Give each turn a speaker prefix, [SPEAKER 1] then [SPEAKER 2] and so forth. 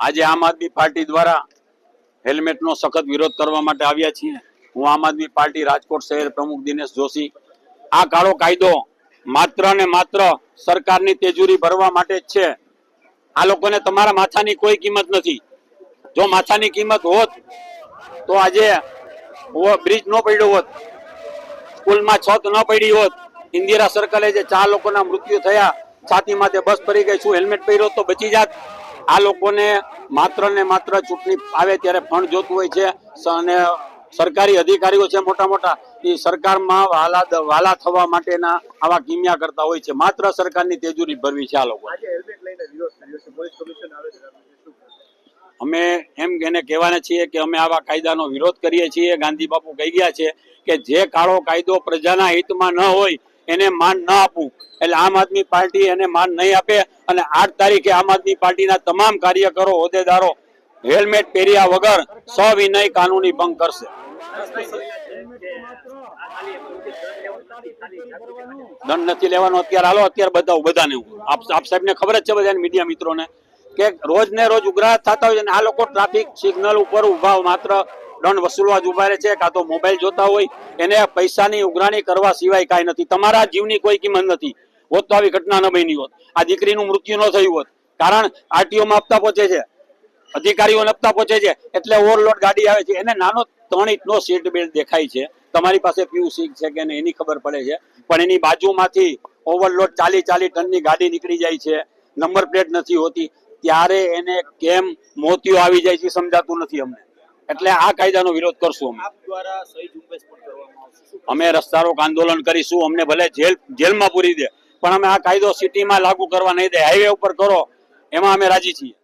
[SPEAKER 1] આજે આમ આદમી પાર્ટી દ્વારા હેલ્મેટનો સખત વિરોધ કરવા માટે આવ્યા છીએ. હું આમ આદમી પાર્ટી રાજકોટ શહેર પ્રમુખ દિનેશ જોશી. આ કાળો કાયદો માત્ર ને માત્ર સરકારની તેજુરી ભરવા માટે જ છે. આ લોકોને તમારા માથાની કોઈ કિંમત નથી. જો માથાની કિંમત હોત, તો આજે બ્રિજ ન પડ્યો હોત, સ્કૂલમાં છત ન પડી હોત, ઇન્દિરા સર્કલે જે ચાર લોકોના મૃત્યુ થયા છાતીમાં તે બસ પડી ગઈ છું હેલ્મેટ પહેર્યો તો બચી જાત? આ લોકોને માત્ર ને માત્ર ચૂંટણી આવે ત્યારે ફંડ જોતું હોય છે અને સરકારી અધિકારીઓ છે મોટા મોટા એ સરકારમાં વાલા વાલા થવા માટેના આવા કિમિયા કરતા હોય છે. માત્ર સરકારની તેજુરી ભરવી છે આ લોકો? અમે એમ એને કહેવાના છીએ કે અમે આવા કાયદાનો વિરોધ કરીએ છીએ. ગાંધી બાપુ કહી ગયા છે કે જે કાળો કાયદો પ્રજાના હિતમાં ન હોય એને માન ન આપવું. એટલે આમ આદમી પાર્ટી એને માન નહીં આપે અને આઠ તારીખે આમ આદમી પાર્ટીના તમામ કાર્યકરો, હોદ્દેદારો હેલ્મેટ પહેર્યા વગર સવિનય કાનૂની ભંગ કરશે. દંડ નથી લેવાનો. અત્યારે હાલો, અત્યારે બધા બધાને આપ આપ સાહેબને ખબર જ છે બધા મીડિયા મિત્રોને, કે રોજ ને રોજ ઉઘરાટ થતા હોય અને આ લોકો ટ્રાફિક સિગ્નલ ઉપર ઊભા માત્ર દંડ વસૂલવા જ ઊભા રહે છે, કાં તો મોબાઈલ જોતા હોય, એને પૈસાની ઉઘરાણી કરવા સિવાય કાંઈ નથી. તમારા જીવની કોઈ કિંમત નથી. હોત તો આવી ઘટના ન બની હોત. આ દીકરીનું મૃત્યુ ન થયું હોત. કારણ આરટીઓમાં આપતા પહોંચે છે. અધિકારીઓ હપ્તા પહોંચે છે. એટલે ઓવરલોડ ગાડી આવે છે. એને નાનો ત્રણ ઇંચનો સીટ બેલ્ટ દેખાય છે. તમારી પાસે પીયુસી છે કે એની ખબર પડે છે. પણ એની બાજુમાંથી ઓવરલોડ ચાલી ચાલી ટનની ગાડી નીકળી જાય છે. નંબર પ્લેટ નથી હોતી. ત્યારે એને કેમ મોતિયો આવી જાય છે સમજાતું નથી અમને. એટલે આ કાયદાનો વિરોધ કરશું અમે. અમે રસ્તા રોક આંદોલન કરીશું અમને ભલે જેલ જેલમાં પૂરી દે પણ અમે આ કાયદો સિટીમાં લાગુ કરવા નહીં દે. હાઈવે ઉપર કરો એમાં અમે રાજી છીએ.